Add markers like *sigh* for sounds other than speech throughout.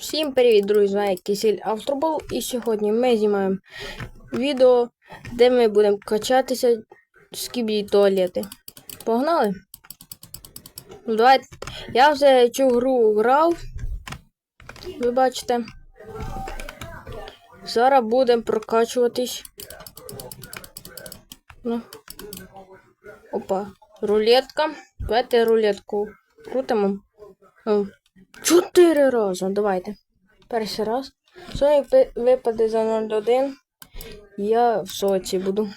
Всім привіт, друзі! З вами Кисель Автобол. І сьогодні ми знімаємо відео, де ми будемо качатися з кібі туалети. Погнали? Ну, давайте. Я вже цю гру грав. Ви бачите. Зараз будемо прокачуватись. Ну. Опа. Рулетка. Давайте рулетку крутимо. Чотири рази. Давайте. Перший раз. Соник ви- випаде за 0,1. Я в соці буду.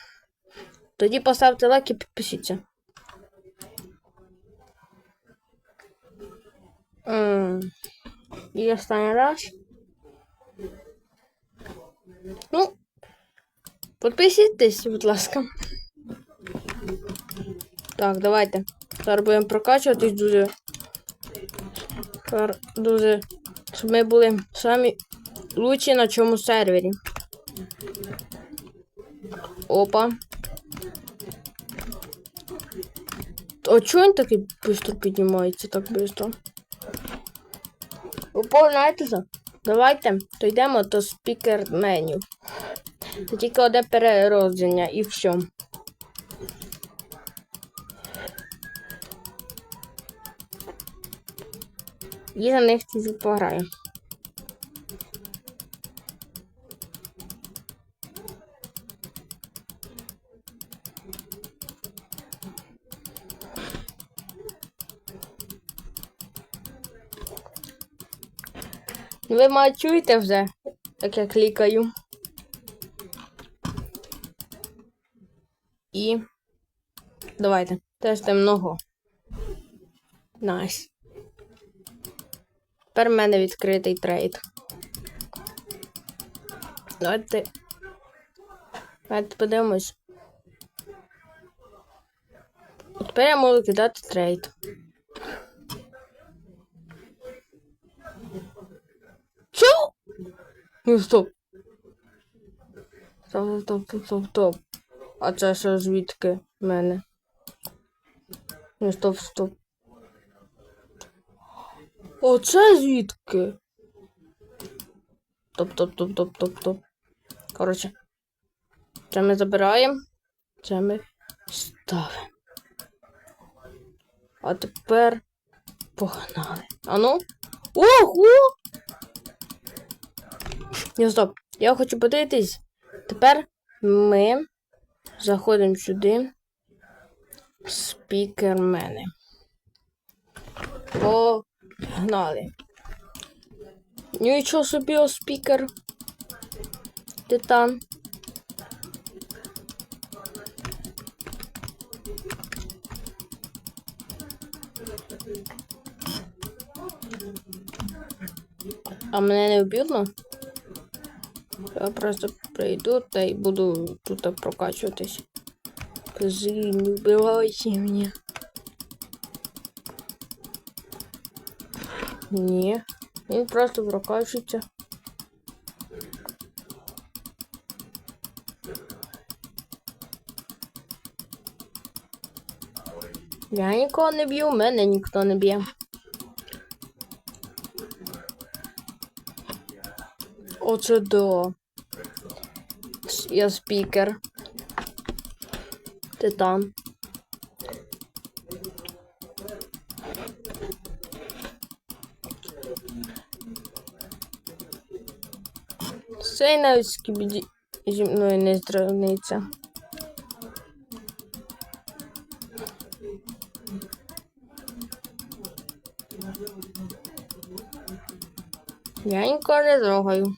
Тоді поставте лайк і підпишіться. І останній раз. Ну, підписуйтесь, будь ласка. Так, давайте. Зараз будемо прокачуватись дуже. Кар- Дуже. Щоб ми були самі лучші на цьому сервері. Опа. А чого він такий швидко піднімається так швидко? Що? Давайте то йдемо до спікер меню. Це тільки одне переродження і все. І за них ці пограю. Ви мабуть, чуєте вже, як я клікаю. І давайте. Теж темного. Найс. Тепер в мене відкритий трейд. Давайте. Давайте подивимось. От Тепер я можу кидати трейд. Що? Ну, стоп. Стоп, стоп, стоп, стоп, стоп. А це що звідки в мене? Ну, стоп, стоп. Оце звідки? Топ, топ, топ, топ, топ, топ. Коротше. Це ми забираємо. Це ми ставимо. А тепер погнали. А ну? Ого! Ні, стоп. Я хочу подивитись. Тепер ми заходимо сюди. Спікермени. Погнали. Нічого собі о спікер. Титан. А мене не вб'ють? Я просто прийду та й буду тут прокачуватись. Кажи, не вбивайся мене. Ні. Він просто прокачується. Я нікого не б'ю, мене ніхто не б'є. Оце. С- Я спікер. Титан. Цей навіть скібіді зі мною не здравниться. Я нікого не трогаю.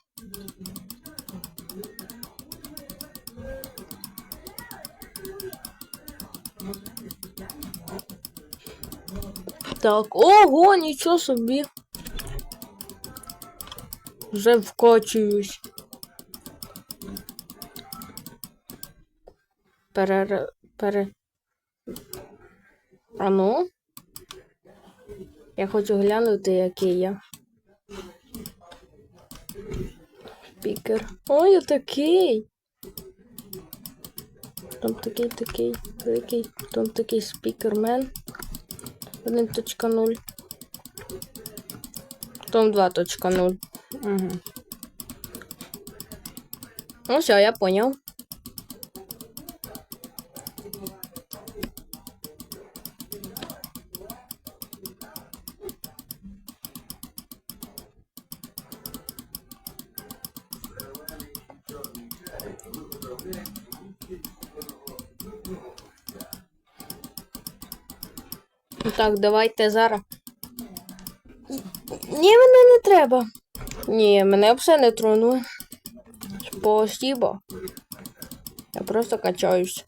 Так, ого, нічого собі. Вже вкочуюсь. Пере... Пере... А ну? Я хочу глянути, який я. Спікер. Ой, я такий. Там такий, такий, великий, там такий спікермен. 1.0. Потім 2.0. Угу. Ну все, я понял. Так, давайте зараз. Ні, мене не треба. Ні, мене все не тронує. Спасибо. Я просто качаюсь.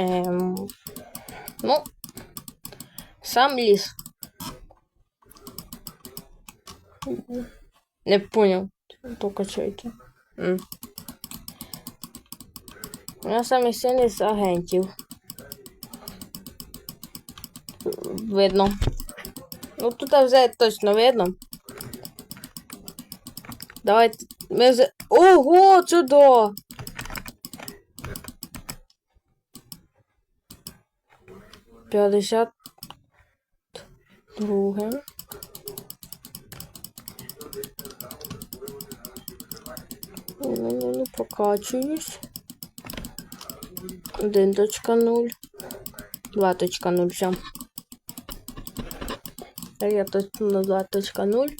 Ем, ну, сам ліс. Не понял. То качається. М. Я самий сильний з агентів. Видно. Ну тут вже точно видно. Давайте. Ми вже... Ого, чудо! П'ятдесят. Друге. Ну, ну, ну, прокачуюсь. 1.0. 2.0, все. Тепер я точно на 2.0.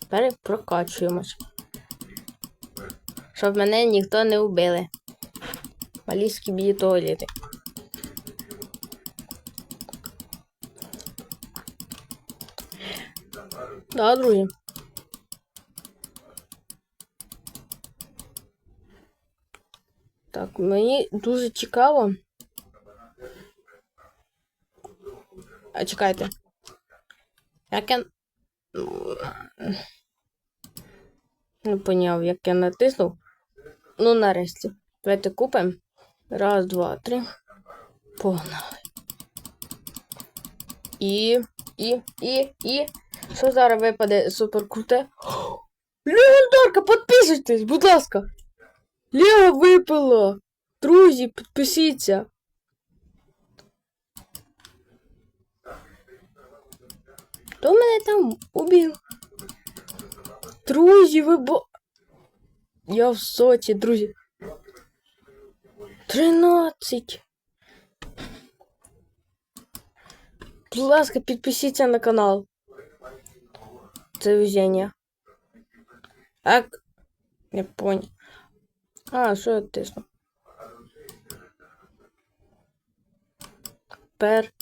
Тепер прокачуємось. Щоб мене ніхто не вбили. Малійські бії Да, друзі. Так, мені дуже цікаво. А чекайте. Як я. Не поняв, як я натиснув. Ну, нарешті. Давайте купимо. Раз, два, три. Погнали. І. І. І. І. Що зараз випаде супер круте? *gasps* Легендарка, підписуйтесь, будь ласка. Лего випало. Друзі, підпишіться. Хто мене там убив? Друзі, ви бо. Я в соті, друзі. Тринадцять. Будь ласка, підпишіться на канал. Це везення. Так. Я понял. А, що я тисну? Тепер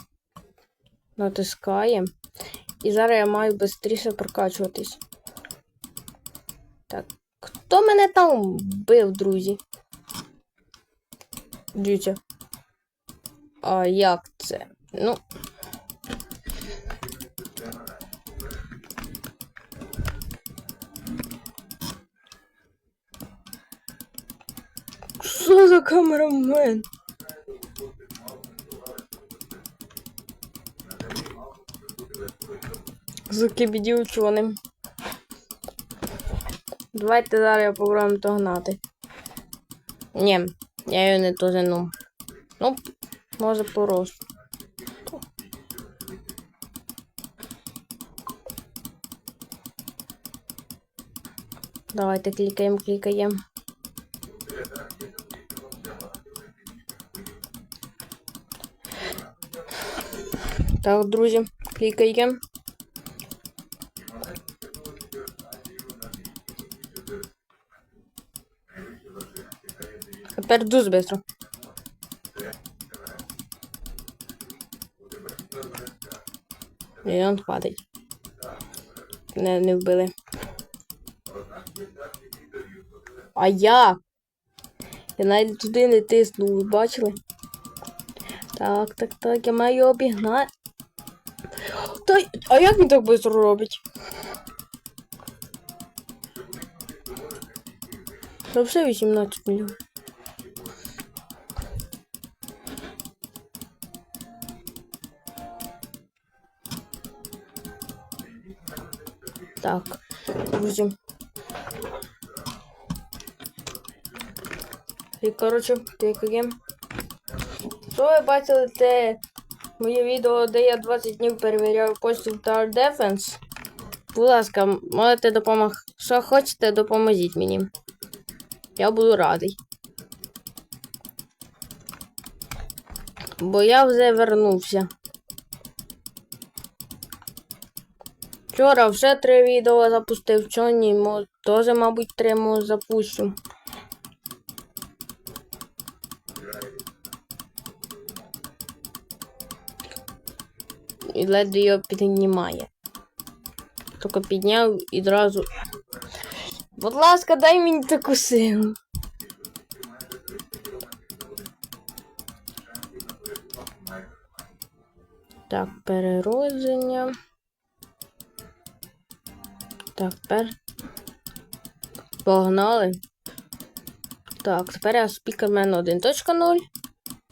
натискаємо. І зараз я маю швидше прокачуватись. Так, хто мене там бив, друзі? Дивіться. А як це? Ну. Що за камерамен? Закибіді ученим. Давайте зараз попробуємо догнати. Ні, я її не тузину. Ну, може порос. Давайте клікаємо, клікаємо. Так, друзі, клікаємо. Тепер дуже швидко. Він падає. Не, не вбили. А як? Я навіть туди не тиснув, ви бачили? Так, так, так, я маю обігнати. Та, а як він так быстро робить? Та все 18 мільйонів. Так, друзі. І коротше, тільки гейм. Що ви бачили те моє відео, де я 20 днів перевіряю почту в Tower Defense. Будь ласка, можете допомогти. Що хочете, допоможіть мені. Я буду радий. Бо я вже вернувся. Вчора вже три відео запустив, сьогодні мо- теж, мабуть, три запущу. І ледве його піднімає. Тільки підняв і одразу. Будь ласка, дай мені таку силу. Так, переродження. Так, тепер. Погнали. Так, тепер я спікермен 1.0.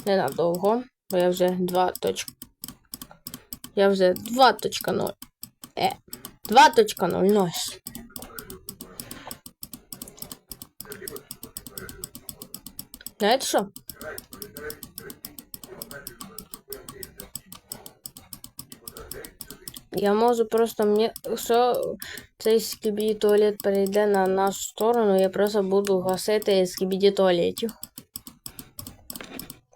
Ненадовго, бо я вже 2. Я вже 2.0. Е. 2.0, нось. Знаєте що? Я можу просто мені. Що цей скібіді туалет перейде на нашу сторону, я просто буду гасити скібіді туалетів.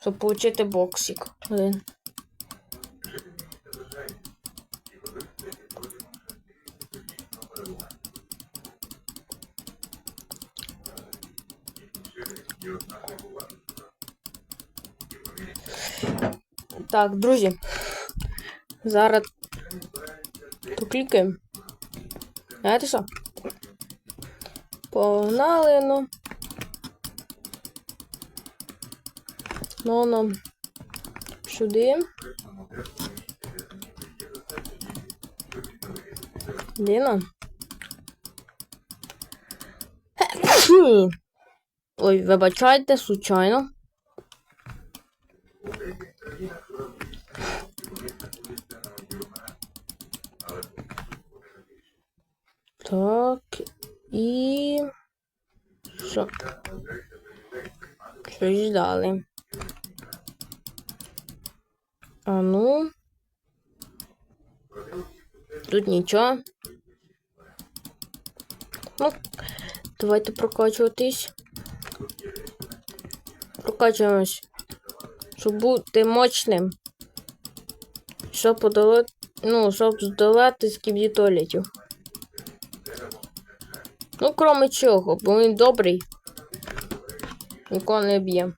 Щоб отримати боксик. Один. Так, друзі. Зараз поклікаємо. Знаєте що? Погнали, ну. Ну, ну. Сюди. Діна. Ой, вибачайте, случайно. Так, і. Що? Щось дали. А ну. Тут нічого. Ну, давайте прокачуватись. Прокачуємось. Щоб бути мощним. Щоб подолати. Ну, щоб здолати скіб'ї. Ну, кроме чого, бо він добрий. Нікого не б'є.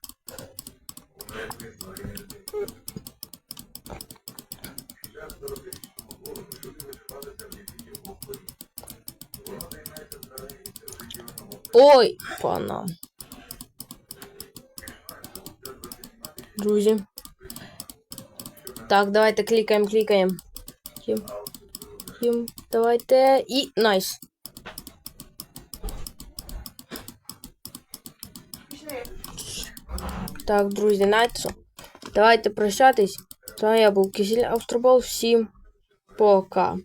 Ой, пана. Друзі. Так, давайте клікаємо, клікаємо. Тім. Тім, давайте. І найс. Так, друзі, знаєте що? Давайте прощатись. З вами я був Кисель Австробол. Всім пока.